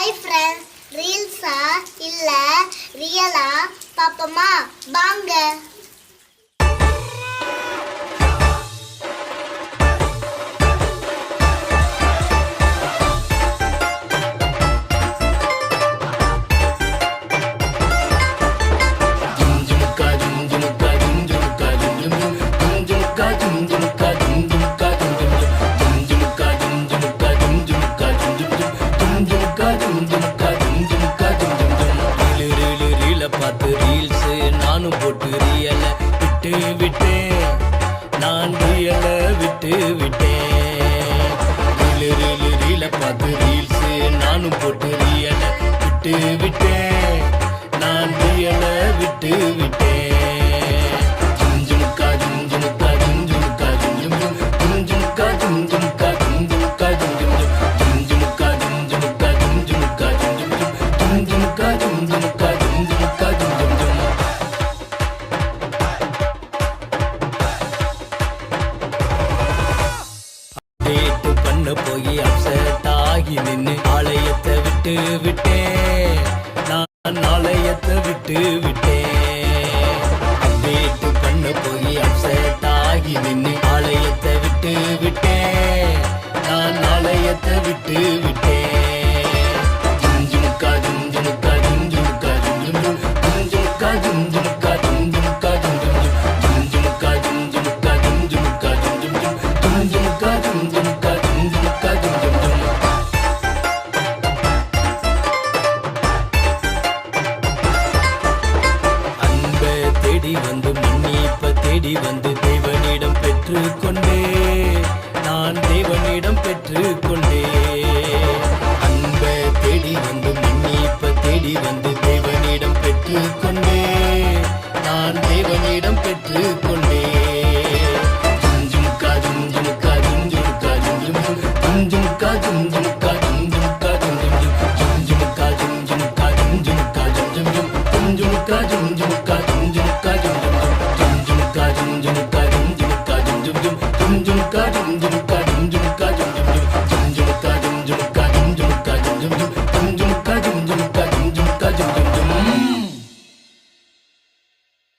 Hi friends ரீல்ஸா இல்ல ரியலா பாப்போமா? வாங்க. பார்த்து ரீல்ஸ் நானும் போட்டு ரியல விட்டு விட்டேன். நான் ரியல விட்டு விட்டேன். ரீலு ரீலு ரீல பார்த்து ரீல்ஸ் நானும் போட்டு ரியல விட்டு விட்டேன். நான் ரியல விட்டு விட்டேன். கூட போய் அப்செட் ஆகி நின்று ஆலயத்தை விட்டு விட்டேன். நான் ஆலயத்தை விட்டு விட்டேன். அப்டேட்டு பண்ண போய் அப்செட் ஆகி நின்று ஆலயத்தை விட்டு விட்டேன். நான் ஆலயத்தை விட்டு விட்டேன் தேடி வந்து தேவனிடம் பெற்று கொண்டே நான் தேவனிடம் பெற்று கொண்டே அன்பை தேடி வந்து மன்னிப்ப தேடி வந்து தேவனிடம் பெற்று கொண்டே நான் தேவனிடம் பெற்று கொண்டே ஜும் ஜும் கா ஜும் ஜும் கா ஜும் ஜும் கா ஜும் ஜும் ஜும் கா ஜும் ஜும்.